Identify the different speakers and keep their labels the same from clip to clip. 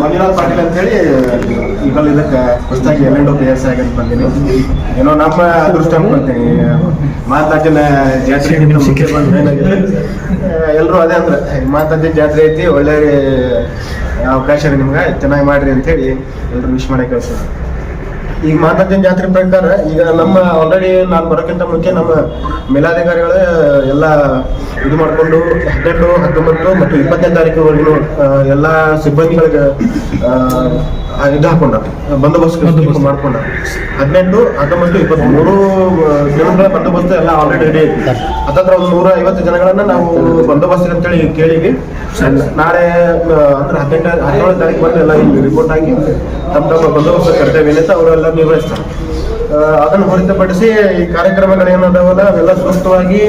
Speaker 1: ಮಂಜುನಾಥ್ ಪಾಟೀಲ್ ಅಂತ ಹೇಳಿ ಇದಕ್ಕೆ ಹೊಸದಾಗಿ ಎಲ್ ಎಂಡ್ ಪಿ ಎಸ್ ಆಗಿ ಬಂದೀನಿ. ಏನೋ ನಮ್ಮ ಅದೃಷ್ಟ ಅನ್ಕೊಂತೀನಿ. ಮಾತಾಜಿನ ಜಾತ್ರೆ ಮುಖ್ಯ ಎಲ್ಲರೂ ಅದೇ ಅಂದ್ರೆ ಮಾತಾಜಿ ಜಾತ್ರೆ ಐತಿ, ಒಳ್ಳೆ ಅವಕಾಶ ನಿಮ್ಗೆ. ಚೆನ್ನಾಗಿ ಮಾಡ್ರಿ ಅಂತ ಹೇಳಿ ಎಲ್ಲರೂ ವಿಶ್ ಮಾಡಿ ಕಳ್ಸೋದು ಈಗ ಮಾತಾಡ್ತೀನಿ ಜಾತ್ರೆ ಪ್ರಕಾರ ಈಗ ನಮ್ಮ ಆಲ್ರೆಡಿ ನಾನು ಬರೋಕ್ಕಿಂತ ಮುಂಚೆ ನಮ್ಮ ಮೇಲಾಧಿಕಾರಿಗಳೇ ಎಲ್ಲ ಇದು ಮಾಡಿಕೊಂಡು ಹದಿನೆಂಟು ಹತ್ತೊಂಬತ್ತು ಮತ್ತು ಇಪ್ಪತ್ತನೇ ತಾರೀಕುವರೆಗೂ ಎಲ್ಲ ಸಿಬ್ಬಂದಿಗಳಿಗೆ ಇದು ಹಾಕೊಂಡ ಬಂದೋಬಸ್ತ್. ಮಾಡ್ಕೊಂಡ. ಹದಿನೆಂಟು ಹತ್ತೊಂಬತ್ತು ಇಪ್ಪತ್ತ್ ಮೂರು ಜನಗಳ ಬಂದೋಬಸ್ತ್ ಎಲ್ಲ ಆಲ್ರೆಡಿ ರೆಡಿ ಐತಿ ಹತ್ತತ್ರ ಒಂದು ನೂರ ಐವತ್ತು ಜನಗಳನ್ನ ನಾವು ಬಂದೋಬಸ್ತ್ ಅಂತೇಳಿ ಕೇಳಿವಿ ನಾಳೆ ಅಂದ್ರೆ ಹದಿನೆಂಟು ಹದಿನೇಳು ತಾರೀಕು ಬಂದು ಎಲ್ಲ ಇಲ್ಲಿ ರಿಪೋರ್ಟ್ ಆಗಿ ತಮ್ಮ ತಮ್ಮ ಬಂದೋಬಸ್ತ್ ಕರ್ತವ್ಯ ಅವರೆಲ್ಲ ನಿರ್ವಹಿಸ್ತಾರೆ. ಅದನ್ನು ಹೊರತುಪಡಿಸಿ ಈ ಕಾರ್ಯಕ್ರಮಗಳೇನದಾವಲ್ಲ ಅವೆಲ್ಲ ಸೂಕ್ತವಾಗಿ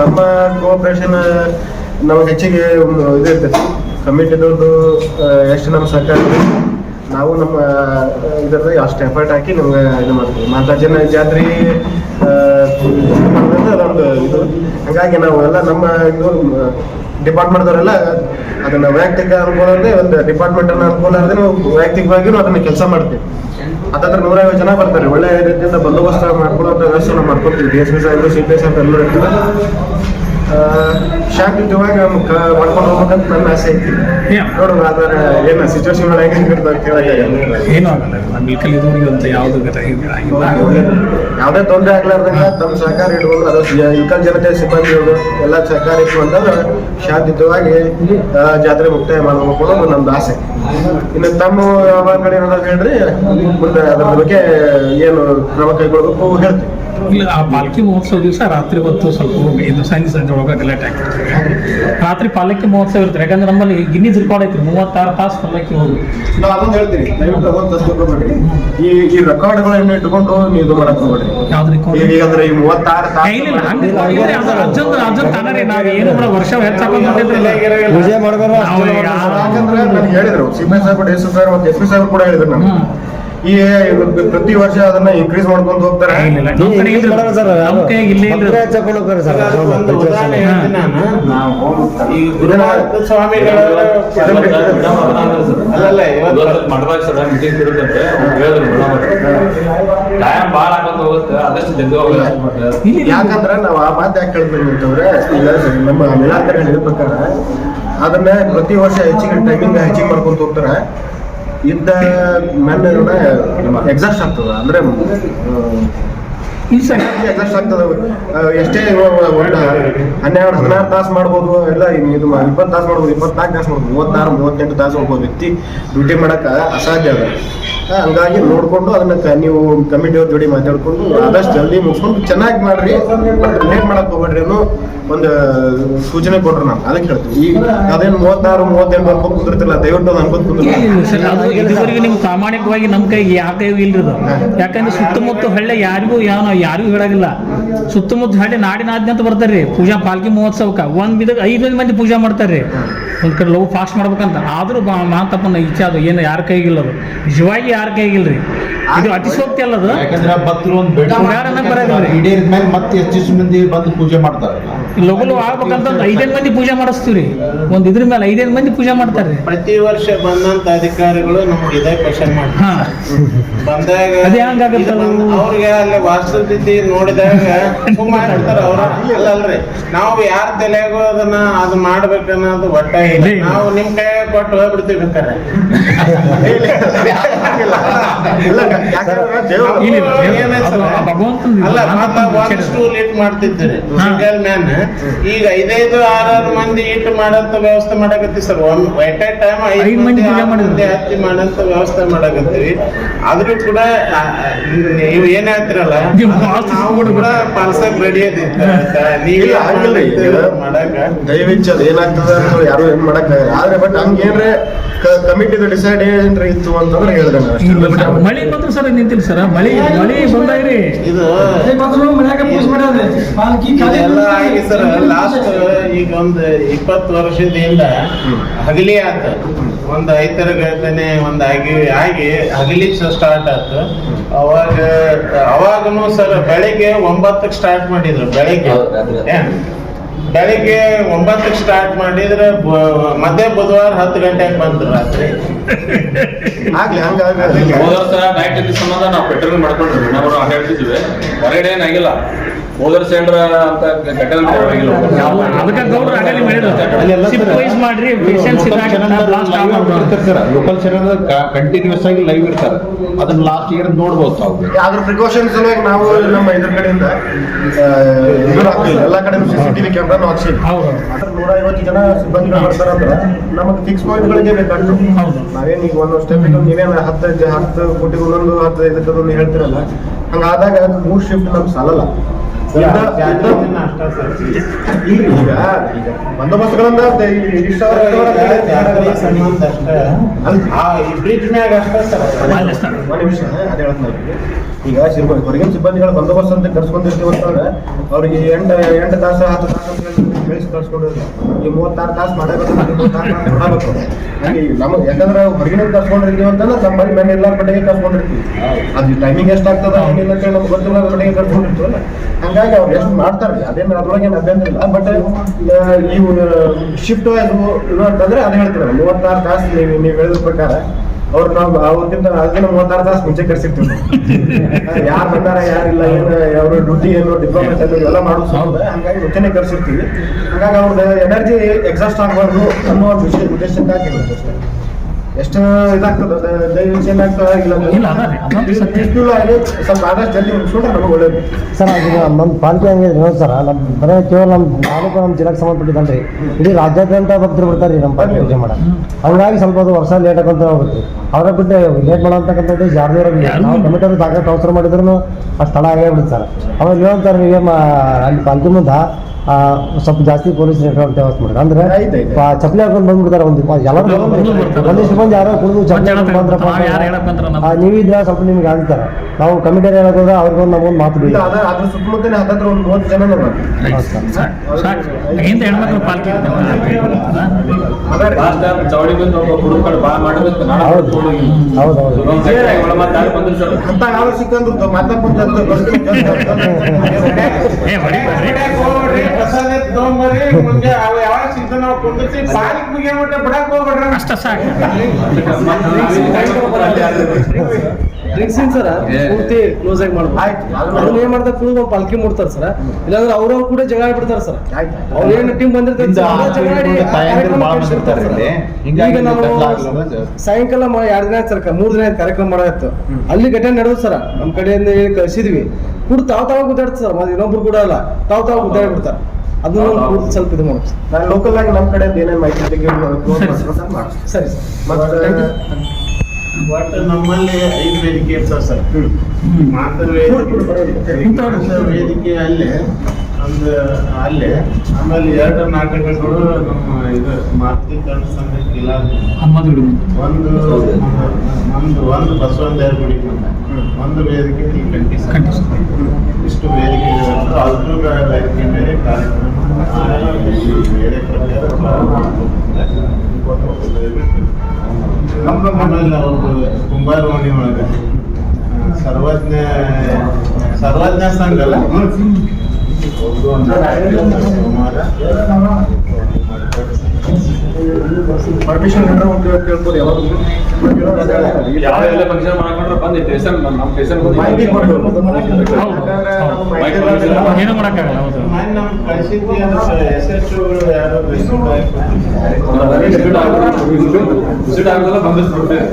Speaker 1: ತಮ್ಮ ಕೋಆಪರೇಷನ್ ನಮಗೆ ಹೆಚ್ಚಿಗೆ ಇದು ಇರ್ತೈತಿ ಕಮಿಟಿದವ್ರದ್ದು ಎಷ್ಟು ನಮ್ಮ ಸಹಕಾರ ಇದೆ, ನಾವು ನಮ್ಮ ಇದರಲ್ಲಿ ಅಷ್ಟು ಎಫರ್ಟ್ ಹಾಕಿ ನಮ್ಗೆ ಇದು ಮಾಡ್ತೀವಿ. ಮಾತಾಜನ ಜಾತ್ರೆ ಅದೊಂದು ಇದು. ಹಾಗಾಗಿ ನಾವು ಎಲ್ಲ ನಮ್ಮ ಇದು ಡಿಪಾರ್ಟ್ಮೆಂಟ್ದವರೆಲ್ಲ ಅದನ್ನ ವೈಯಕ್ತಿಕ ಅನುಕೂಲ ಅಂದ್ರೆ ಒಂದು ಡಿಪಾರ್ಟ್ಮೆಂಟ್ ಅನುಕೂಲ ಅಂದ್ರೆ ನಾವು ವೈಯಕ್ತಿಕವಾಗಿ ಅದನ್ನ ಕೆಲಸ ಮಾಡ್ತೀವಿ. ಅದಾದ್ರೆ ನೂರೈವತ್ತು ಜನ ಬರ್ತಾರೆ. ಒಳ್ಳೆ ರೀತಿಯಿಂದ ಬಂದೋಬಸ್ತ ಮಾಡ್ಕೊಳ್ಳೋ ವ್ಯವಸ್ಥೆ ನಾವು ಮಾಡ್ಕೊತೀವಿ. ಡಿ ಎಸ್ ಪಿ ಸಾಹೇಬರು ಸಿ ಪಿ ಎಸ್ ಎಲ್ಲರೂ ಇರ್ತಾರೆ. ಆ, ಶಾಂತಿಯುತವಾಗಿ ನಮ್ಗೆ ಮಾಡ್ಕೊಂಡು ಹೋಗ್ಬೇಕಂತ ನನ್ನ ಆಸೆ ಐತಿ ನೋಡೋಣ ಅದರ ಏನು ಸಿಚುವೇಶನ್ ಹೆಂಗೆ ಇರ್ತದೆ ಅಂತ
Speaker 2: ಏನು ಆಗಲ್ಲ ನಮ್ಮ ಇಲ್ಕಲ್ ಇದ್ದವ್ರಿಗೆ ಅಂತ ಯಾವುದು
Speaker 1: ಯಾವುದೇ ತೊಂದರೆ ಆಗ್ಲಾರ್ದಂಗ ತಮ್ಮ ಸಹಕಾರ ಇಟ್ಕೊಂಡು ಅದು ಇಲ್ಕಲ್ ಜನತೆ ಸಿಬ್ಬಂದಿಗಳು ಎಲ್ಲ ಸಹಕಾರ ಇಟ್ಟು ಅಂತಂದ್ರೆ ಶಾಂತಿಯುತವಾಗಿ ಜಾತ್ರೆ ಮುಕ್ತಾಯ ಮಾಡಬೇಕು ಅನ್ನೋದು ನಮ್ದು ಆಸೆ. ಇನ್ನು ತಮ್ಮ ಯಾವ ಕಡೆ ಏನಾದ್ರು ಹೇಳ್ರಿ ಮುಂದೆ ಅದ್ರ ಬಗ್ಗೆ ಏನು ಕ್ರಮ ಕೈಗೊಳ್ಬೇಕು ಹೇಳ್ತೀವಿ.
Speaker 2: ಇಲ್ಲ ಆ ಪಾಲಕಿ ಮಹೋತ್ಸವ ದಿವಸ ರಾತ್ರಿ ಹೊತ್ತು ಸ್ವಲ್ಪ ಇದು ಸಂಜೆ ಸಂಜೆ ಒಳಗೆ ಗಲಾಟೆ ಆಗ್ತದೆ ರಾತ್ರಿ ಪಾಲಕಿ ಮಹೋತ್ಸವ ಇರ್ತಾರೆ ಯಾಕಂದ್ರೆ ನಮ್ಮಲ್ಲಿ ಗಿನ್ನಿಸ್ ರೆಕಾರ್ಡ್ ಐತ್ರಿ ಮೂವತ್ತಾರು ತಾಸು ಪಾಲಕಿ ಹೋಗಿ.
Speaker 1: ನಾವು ಅದೊಂದು ಹೇಳ್ತೀನಿ ದಯವಿಟ್ಟು ಅದೊಂದು ತಸ್ಕೊಬೇಡ್ರಿ ಈ ಈ ರೆಕಾರ್ಡ್ಗಳನ್ನ ಇಟ್ಕೊಂಡು ನೀವು ಇದು ಮಾಡಕ್ ಹೋಗ್ಬೇಡ್ರಿ.
Speaker 2: ಯಾವ್ದು ರೆಕಾರ್ಡ್
Speaker 1: ಈಗ ಅಂದ್ರೆ ಈ ಮೂವತ್ತಾರು ತಾಸು
Speaker 2: ಅಜ್ಜನ್ ತಾನೇ ನಾವು ಏನು ಕೂಡ ವರ್ಷ ಹೆಚ್ಚಾಕೊಂಡು ಹೊಂಟಿದ್ರಲ್ಲ
Speaker 3: ಪೂಜೆ ಮಾಡಬಾರ
Speaker 2: ನಾವು ಯಾವ-
Speaker 1: ಯಾಕಂದ್ರೆ ನನಗೆ ಹೇಳಿದ್ರು ಸಿಂಹ ಸಾಹೇಬ್ ಡಿ ಸರ್ ಸಾಹೇಬ್ ಮತ್ತು ಎಸ್ ಪಿ ಸಾಹೇಬ್ ಕೂಡ ಹೇಳಿದ್ರು
Speaker 2: ಹ್ಮ್.
Speaker 1: ಈ ಪ್ರತಿ ವರ್ಷ ಅದನ್ನ ಇನ್ಕ್ರೀಸ್ ಮಾಡ್ಕೊಂಡು ಹೋಗ್ತಾರೆ. ಯಾಕಂದ್ರೆ ನಾವು ಆ ಮಾತು ಯಾಕೆ ಕೇಳ್ಬೇಕು ಅಂತಂದ್ರೆ ಈಗ ನಮ್ಮ ಮೇಲಾಧಿಕಾರಿ ಹೇಳಿದ ಪ್ರಕಾರ ಅದನ್ನ ಪ್ರತಿ ವರ್ಷ ಹೆಚ್ಚಿಗೆ ಟೈಮಿಂಗ್ ಹೆಚ್ಚಿಗೆ ಮಾಡ್ಕೊಂತ ಹೋಗ್ತಾರೆ. ಇದ್ದ ಮೆನ್ ಎಕ್ಸಾಸ್ಟ್ ಆಗ್ತದ. ಅಂದ್ರೆ ಎಕ್ಸಾಸ್ಟ್ ಆಗ್ತದ. ಎಷ್ಟೇ ಒಂದು ಹನ್ನೆರಡು ಹದಿನಾರು ತಾಸು ಮಾಡ್ಬೋದು ಎಲ್ಲ ಇದು ಇಪ್ಪತ್ತು ತಾಸು ಮಾಡ್ಬೋದು ಇಪ್ಪತ್ನಾಲ್ಕು ತಾಸು ಮಾಡ್ಬೋದು ಮೂವತ್ತಾರು ಮೂವತ್ತೆಂಟು ತಾಸು ಒಬ್ಬ ವ್ಯಕ್ತಿ ಡ್ಯೂಟಿ ಮಾಡಕ ಅಸಾಧ್ಯ ಅದ. ಹಂಗಾಗಿ ನೋಡ್ಕೊಂಡು ಅದನ್ನ ನೀವು ನೀವು ಕಮಿಟಿಯವ್ರ ಜೋಡಿ ಮಾತಾಡ್ಕೊಂಡು ಆದಷ್ಟು ಜಲ್ದಿ ಮುಗಿಸ್ಕೊಂಡು ಚೆನ್ನಾಗಿ ಮಾಡ್ರಿ. ಲೇಟ್ ಮಾಡಕ್ ಹೋಗ್ಬೇಡ್ರಿ ಅನ್ನೋ ಒಂದು ಸೂಚನೆ ಕೊಟ್ರು ನಾವು. ಅದಕ್ಕೆ ಹೇಳ್ತೀವಿ. ಈಗ ಅದೇನು ಮೂವತ್ತಾರು ಮೂವತ್ತೆಂಟು ಅನ್ಕೊಂಡ್ ಕುಂದಿರ್ತಿಲ್ಲ. ದಯವಿಟ್ಟು ಅದು ಅನ್ಕೊಂಡ್
Speaker 2: ಇದುವರೆಗೆ ನಿಮ್ಗೆ ಪ್ರಾಮಾಣಿಕವಾಗಿ ನಮ್ಮ ಕೈಗೆ ಯಾಕೆ ಇಲ್ರಿ ಅದು. ಯಾಕಂದ್ರೆ ಸುತ್ತಮುತ್ತ ಹಳ್ಳಿ ಯಾರಿಗೂ ಯಾವ ಯಾರಿಗೂ ಹೇಳಾಗಿಲ್ಲ. ಸುತ್ತಮುತ್ತ ಹಳ್ಳಿ ನಾಡಿನಾದ್ಯಂತ ಬರ್ತಾರ್ರಿ ಪೂಜಾ ಪಾಲ್ಕಿ ಮಹೋತ್ಸವಕ್ಕೆ. ಒಂದ್ ಬಿದಾಗ ಐದು ಮಂದಿ ಪೂಜಾ ಮಾಡ್ತಾರ್ರಿ ಒಂದ್ ಕಡೆ ಲವ್ ಫಾಸ್ಟ್ ಮಾಡ್ಬೇಕಂತ. ಆದ್ರೂ ಮಾತಪ್ಪನ ಇಚ್ಛೆ ಅದು. ಏನು ಯಾರ ಕೈಗಿಲ್ಲ ಅದು. ನಿಜವಾಗಿ ಯಾರ ಕೈಗಿಲ್ರಿ ಇದು ಅತಿಶೋಕ್ತಿ ಅಲ್ಲ ಅದು.
Speaker 4: ಯಾಕಂದ್ರೆ
Speaker 2: ಬರೋದಿಲ್ಲ.
Speaker 4: ಮೇಲೆ ಮತ್ತೆ ಹೆಚ್ಚು ಮಂದಿ ಬಂದು ಪೂಜೆ ಮಾಡ್ತಾರೆ.
Speaker 2: ಲಘು ಆಗ್ಬೇಕಂತ ಒಂದು ಐದೈದು ಮಂದಿ ಪೂಜೆ ಮಾಡಿಸ್ತೀವ್ರಿ. ಒಂದ್ ಇದ್ರ ಮೇಲೆ ಐದೇನು ಮಂದಿ ಪೂಜೆ ಮಾಡ್ತಾರೆ.
Speaker 5: ಪ್ರತಿ ವರ್ಷ ಬಂದಂತ ಅಧಿಕಾರಿಗಳು ನಮ್ಗೆ ಇದೇ ಕ್ವಶನ್ ಮಾಡ್ತಾರೆ.
Speaker 2: ಹಾ.
Speaker 5: ಬಂದಾಗ
Speaker 2: ಅದೇ ಹಂಗಾಗತ್ತೆ ಅದು.
Speaker 5: ಅವ್ರಿಗೆ ಅಲ್ಲಿ ವಾಸ್ತುಸ್ಥಿತಿ ನೋಡಿದಾಗ ಸುಮ್ಮನೆ ಅವ್ರ. ಅಲ್ಲಲ್ರಿ ನಾವು ಯಾರ ತಲೆಗೂ ಅದನ್ನ ಅದು ಮಾಡ್ಬೇಕನ್ನೋದು ಒಟ್ಟಾಗಿ ಇಲ್ಲ. ನಾವು ನಿಮ್ ಕೈ ಕೊಟ್ಟು ಹೋಗ್ಬಿಡ್ತೀವಿ ಬೇಕಾರೆ
Speaker 1: ಇಲ್ಲ ಯಾಕಂದ್ರೆ ದೇವ್ರು
Speaker 2: ಇಲ್ಲ, ಇಲ್ಲ, ಅದು
Speaker 5: ಸರ್?
Speaker 2: ಇದು,
Speaker 5: ಅಲ್ಲ
Speaker 2: ಹಾ.
Speaker 5: ಸಿಂಗಲ್ ಮ್ಯಾನ್ ಈಗ ಐದೈದು ಆರಾರು ಮಂದಿ ಇಟ್ಟು ಮಾಡಂತ ವ್ಯವಸ್ಥೆ ಮಾಡಕತ್ತಿ sir. One at a time
Speaker 2: ಐದು ಮಂದಿ
Speaker 5: ಮಂದಿ
Speaker 2: ಪೂಜೆ.
Speaker 5: ಹತ್ತಿ ಮಾಡಂತ ವ್ಯವಸ್ಥೆ ಮಾಡಕತ್ತೀವಿ. ಆದ್ರೂ ಕೂಡ ನೀವು ಏನ್ ಹೇಳ್ತಿರಲ್ಲ
Speaker 2: ನೀವು ಕೊಡು
Speaker 5: ಕೂಡ ಪಾರ್ಸಲ್ ರೆಡಿ ಅದ ನೀವು
Speaker 1: ಆಗಿಲ್ಲ.
Speaker 5: ಮಾಡಕ
Speaker 1: ಅದು ಏನಾಗ್ತದೆ ಅಂತ ಯಾರು ಏನ್ ಮಾಡಕ್ ಆದ್ರೆ ಬಟ್ ಹಂಗೇನ್ರೆ ಕಮಿಟಿದು ಡಿಸೈಡ್ ಏನ್ರ ಇತ್ತು ಅಂತಂದ್ರೆ
Speaker 2: ಹೇಳಿದ್ರೆ ಮಳಿ ಬಂದ್ರು ಸರ್ ನಿಂತಿಲ್ಲ ಸರ್. ಮಳಿ ಮಳಿ ಬಂದಾಗ್ರಿ.
Speaker 5: ಇದು ಇದೆಲ್ಲ ಆಗಿ ಸರ್ ಲಾಸ್ಟ್ ಈಗ ಒಂದು ಇಪ್ಪತ್ತು ವರ್ಷದಿಂದ ಹಗಲಿ ಆತ. ಒಂದು ಐತರ ಘಟನೆ ಒಂದು ಆಗಿ ಆಗಿ ಹಗಲಿ ಸ್ಟಾರ್ಟ್ ಆತು. ಅವಾಗ ಅವಾಗನು ಸರ್ ಬೆಳಿಗ್ಗೆ ಒಂಬತ್ತಕ್ಕೆ ಸ್ಟಾರ್ಟ್ ಮಾಡಿದ್ರು ಬೆಳಿಗ್ಗೆ? ಬೆಳಿಗ್ಗೆ ಒಂಬತ್ತಕ್ಕೆ ಸ್ಟಾರ್ಟ್ ಮಾಡಿದ್ರೆ ಮಧ್ಯ ಬುಧವಾರ ಹತ್ತು ಗಂಟೆಗೆ ಬಂತು ರಾತ್ರಿ.
Speaker 1: ಆಗ್ಲಿ ಹಂಗಾಗಿ
Speaker 6: ಹೋದ ವರ್ಷ ನೈಟ್ ಇದ್ದ ಸಂಬಂಧ ನಾವು ಪೆಟ್ರೋಲ್ ಮಾಡ್ಕೊಂಡ್ರಿ ನಾವು ಅಡ್ಡಾಡ್ತಿದ್ವಿ ಹೊರಗಡೆ ಏನಾಗಿಲ್ಲ ಹೋದರ್ ಏನ್ರ ಅಂತ ಗಟ್ಟಲ್ ಆಗಿಲ್ಲ.
Speaker 2: ಅದಕ್ಕೆ ಗೌಡ್ರು ಆಗಲಿ ಮಾಡಿದ್ರು. ಮಾಡ್ರಿ ಪೇಷನ್ಸ್
Speaker 4: ಲೋಕಲ್ ಚಾನಲ್ ಕಂಟಿನ್ಯೂಸ್ ಆಗಿ ಲೈವ್ ಇರ್ತಾರೆ. ಅದನ್ನ ಲಾಸ್ಟ್ ಇಯರ್ ನೋಡ್ಬೋದು ತಾವು.
Speaker 1: ಅದ್ರ ಪ್ರಿಕಾಷನ್ ಸಲುವಾಗಿ ನಾವು ನಮ್ಮ ಇದ್ರ ಕಡೆಯಿಂದ ಎಲ್ಲ ಕಡೆ ಸಿ ಸಿ ಟಿವಿ ಕ್ಯಾಮ್ರಾ
Speaker 2: ಹೌದು.
Speaker 1: ಅದ್ರ ನೂರ ಐವತ್ತು ಜನ ಸಿಬ್ಬಂದಿಗಳು ಬರ್ತಾರೆ ಅಂದ್ರೆ ನಮಗೆ ಫಿಕ್ಸ್ ಪಾಯಿಂಟ್ಗಳಿಗೆ
Speaker 2: ಹೌದು.
Speaker 1: ನಾವೇನು ಈಗ ಒಂದೊಂದು ನೀವೇನು ಹತ್ತು ಜ- ಹತ್ತು ಕೋಟಿ ಒಂದೊಂದು ಹತ್ತು ಇದಕ್ಕೆ ಹೇಳ್ತಿರಲ್ಲ. ಹಂಗಾದಾಗ ಮೂರು ಶಿಫ್ಟ್ ನಮ್ಗೆ ಸಾಲಲ್ಲ. ಈಗ ಈಗ ಈಗ ಹೊರಗಿನ ಸಿಬ್ಬಂದಿಗಳ ಬಂದೋಬಸ್ತ್ ಅಂತ ಕರ್ಸ್ಕೊಂಡಿರ್ತೀವಿ ಅಂತಂದ್ರೆ ಅವ್ರಿಗೆ ಎಂಟು ಎಂಟು ತಾಸು ಹತ್ತು ತಾಸು ಅಂತ ಹೇಳಿ ಕಳಿಸಿ ಕಳ್ಸ್ಕೊಂಡಿರ್ತೀವಿ ಈ ಮೂವತ್ತಾರು ತಾಸು ಮಾಡಬೇಕು. ಮಾಡಬೇಕು ಹಾಗೆ ನಮ್ಮ ಯಾಕಂದ್ರೆ ಹೊರಗಿನ ಕಳ್ಸ್ಕೊಂಡಿರ್ತೀವಿ ಅಂತಂದ್ರೆ ನಮ್ಮ ಬರೀ ಮೇಲೆ ಎಲ್ಲ ಕಡೆಗೆ ಕಳ್ಸ್ಕೊಂಡಿರ್ತೀವಿ. ಅದು ಟೈಮಿಂಗ್ ಎಷ್ಟಾಗ್ತದ ಏನಿಲ್ಲ ಅಂತ ಹೇಳಿ ನಮ್ಗೆ ಗೊತ್ತಿಲ್ಲ ಅದ್ರ ಕಡೆಗೆ ಕಳ್ಸ್ಕೊಂಡಿರ್ತೀವಲ್ಲ. ಹಂಗಾಗಿ ಅವ್ರು ಎಷ್ಟು ಮಾಡ್ತಾರೆ ಅದೇನು ಅದ್ರೊಳಗೆ ಏನು ಅಭ್ಯಂತರ ಇಲ್ಲ. ಬಟ್ ಇವು ಶಿಫ್ಟ್ ಇದು ಅಂತಂದ್ರೆ ಅದೇ ಹೇಳ್ತಾರೆ ಮೂವತ್ತಾರು ತಾಸು ನೀವು ನೀವು ಹೇಳಿದ ಪ್ರಕಾರ ಅವ್ರು ನಾವು ಅವತ್ತಿಂದ ಅದಕ್ಕಿಂತ ಮೂವತ್ತಾರು ತಾಸು ಮುಂಚೆ ಕರ್ಸಿರ್ತೀವಿ ಯಾರು ಬಂದಾರ ಯಾರಿಲ್ಲ ಏನು ಅವ್ರ ಡ್ಯೂಟಿ ಏನು ಡಿಪಾರ್ಟ್ಮೆಂಟ್ ಏನು ಎಲ್ಲ ಮಾಡೋದು ಹಂಗಾಗಿ ಮುಂಚೆನೆ ಕರ್ಸಿರ್ತೀವಿ. ಹಂಗಾಗಿ ಅವ್ರದ್ದು ಎನರ್ಜಿ ಎಕ್ಸಾಸ್ಟ್ ಆಗಬಾರ್ದು ಅನ್ನೋ ಒಂದು ವಿಷಯ ಉದ್ದೇಶಕ್ಕಾಗಿ. ಎಷ್ಟು ಇದಾಗ್ತದೆ ಇಲ್ಲ. ಸ್ವಲ್ಪ ಆದಷ್ಟು ಜಲ್ದಿ ಮುಗಿಸ್ಕೊಂಡ್ರೆ ನಮಗೆ ಒಳ್ಳೇದು.
Speaker 3: ಸರ್ ಅದು ನಮ್ಮ ಪಾಲಿಕೆ ಹಂಗೆ ನೋಡಿ ಸರ್ ನಮ್ಮ ಬರೀ ಕೇವಲ ನಮ್ಮ ತಾಲೂಕು ನಮ್ಮ ಜಿಲ್ಲೆಗೆ ರೀ ಇಡೀ ರಾಜ್ಯಾದ್ಯಂತ ಭಕ್ತರು ಬಿಡ್ತಾರೆ ರೀ ನಮ್ಮ ಪಾಲಿಕೆ ಪೂಜೆ ಮಾಡಕ್ಕೆ. ಹಂಗಾಗಿ ಸ್ವಲ್ಪ ಅದು ವರ್ಷ ಲೇಟ್ ಆಗಂತ ಹೋಗುತ್ತೆ. ಅವ್ರ ಬಿಟ್ಟು ಲೇಟ್ ಮಾಡೋಂತಕ್ಕಂಥದ್ದು ಯಾರ್ದೇ ಇರೋದಿಲ್ಲ. ನಾವು ಕಮಿಟಿಯವ್ರು ಸಾಕಷ್ಟು ಅವಸರ ಮಾಡಿದ್ರು ಆ ಸ್ಥಳ ಆಗೇ ಬಿಡುತ್ತೆ ಸರ್. ಅವಾಗ ಹೇಳ್ತಾರೆ ನೀವೇ ಮಾ ಅಲ್ಲಿ ಪಾಲ್ಕಿ ಮುಂದೆ ಸ್ವಲ್ಪ ಜಾಸ್ತಿ ಪೊಲೀಸ್ ನೆಟ್ವರ್ಕ್ ವ್ಯವಸ್ಥೆ ಮಾಡ್ತಾರೆ ಅಂದ್ರೆ ಚಪ್ಪಲಿ ಹಾಕೊಂಡು ಬಂದ್ಬಿಡ್ತಾರೆ ಒಂದು ಎಲ್ಲರೂ. ಒಂದಿಷ್ಟು ಮಂದಿ ಯಾರೋ ಕುಡಿದು ಚಪ್ಪಲಿ ಬಂದ್ರಪ್ಪ ನೀವಿದ್ರೆ ಸ್ವಲ್ಪ ನಿಮ್ಗೆ ಆಗ್ತಾರೆ ನಾವು ಕಮಿಟಿ ಹೇಳೋದ್ರೆ ಅವ್ರಿಗೊಂದು ನಮಗೊಂದು ಮಾತು
Speaker 1: ಇಲ್ಲ
Speaker 3: ಬಿಡಿ. ಹೌದು.
Speaker 6: ಯಾರು
Speaker 1: ಅಂತ ಯಾವ ಸಿಕ್ಕಂದ್ರು
Speaker 5: ತಗೊಂಬರ್ರಿ ಮುಂಜೆ ಅವ ಯಾವಾಗ ನಾವು ಕುಂದಿರ್ಸಿ ಬಾಲಿಗೆ ಮುಗಿಯ ಮಟ್ಟ ಬಿಡಕ್ ಹೋಗ್ಬೇಡ್ರಿ
Speaker 2: ಅಷ್ಟ ಸಾಕು.
Speaker 7: ಡ್ರಿಂಕ್ಸಿನ್ ಸರ್? ಪೂರ್ತಿ ಕ್ಲೋಸ್ ಆಗಿ ಮಾಡ್ಬೋದು.
Speaker 1: ಆಯ್ತು. ಅದನ್ನ
Speaker 7: ಅದನ್ನ ಏನ್ ಮಾಡ್ತಾರೆ? ಫುಲ್ ಪಾಲ್ಕಿ ಮುಡ್ತಾರ ಸರ್. ಇಲ್ಲಾಂದ್ರೆ ಅವ್ರವ್ರು ಕೂಡ ಜಗಳ ಬಿಡ್ತಾರೆ ಸರ್. ಅವ್ರ ಏನು ಟೀಮ್ ಬಂದಿರ್ತಾರೆ. ಈಗ ನಾವು. ಸಾಯಂಕಾಲ ಮ- ಎರಡ್ ದಿನ ಆಯ್ತು ಸರ್ ಮೂರ್ ದಿನ ಆಯ್ತು ಕಾರ್ಯಕ್ರಮ ಮಾಡಾಯ್ತು ಅಲ್ಲಿ ಘಟನೆ ನಡೆದು ಸರ್ ನಮ್ ಕಡೆಯಿಂದ ಹೇಳಿ ಕಳ್ಸಿದ್ವಿ. ಕೂಡ ತಾವ್ ತಾವ ಗುದ್ದಾಡ್ತಾರೆ ಸರ್ ಇನ್ನೊಬ್ರು ಕೂಡ ಅಲ್ಲ. ತಾವ್ ತಾವ್ ಗುದ್ದಾಡಿ ಒಂದು ಸ್ವಲ್ಪ ಇದು ಮಾಡೋದು
Speaker 1: ನಾನು ಲೋಕಲ್ ಆಗಿ ನಮ್ಮ ಕಡೆ ಏನೇನು ಮಾಹಿತಿ
Speaker 7: ಸರಿ ಸರ್.
Speaker 1: ಮತ್ತೆ
Speaker 5: ಒಟ್ಟು ನಮ್ಮಲ್ಲಿ ಐದು ವೇದಿಕೆ ಇರ್ತಾವೆ ಸರ್. ಮಾತೃ ವೇದಿಕೆ ವೇದಿಕೆ ಅಲ್ಲೇ ಒಂದು ಅಲ್ಲೇ ಆಮೇಲೆ ಎರಡು ನಾಟಕಗಳು ನಮ್ಮ ಇದು ಮಾತೃಕರಣ ಸಂಘಕ್ಕೆ ಇಲ್ಲ ಒಂದು ಒಂದು ಒಂದು ಬಸವನ ಗುಡಿ ಒಂದು ವೇದಿಕೆ. ಇಷ್ಟು ವೇದಿಕೆ ಅದ್ರ ವೇದಿಕೆ ಮೇಲೆ ಕಾರ್ಯಕ್ರಮ. ಬೇರೆ ನಮ್ಮ ಆಮೇಲೆ ಅವ್ರದ್ದು ಕುಂಬಾರವಾಣಿ ಒಳಗೆ. ಸರ್ವಜ್ಞ ಸರ್ವಜ್ಞ ಸಂಘ ಅಲ್ಲ? ಅವ್ರ್ದು ಒಂದು
Speaker 1: ಪರ್ಮಿಷನ್ ಕೇಳ್ಬೋದು ಯಾವಾಗ
Speaker 6: ಯಾವ ಎಲ್ಲ ಫಂಕ್ಷನ್ ಮಾಡ್ಕೊಂಡ್ರೆ ಬಂದು ಟೇಷನ್ ನಮ್ಮ
Speaker 1: ಮಾಹಿತಿ
Speaker 2: ಏನು ಮಾಡಕ್ಕಾಗಲ್ಲ ಹೌದು.
Speaker 6: ವಿಸಿಟ್ ಆಗೋದಲ್ಲ ಬಂದಿಸ್ಬಿಡ್ತೇವೆ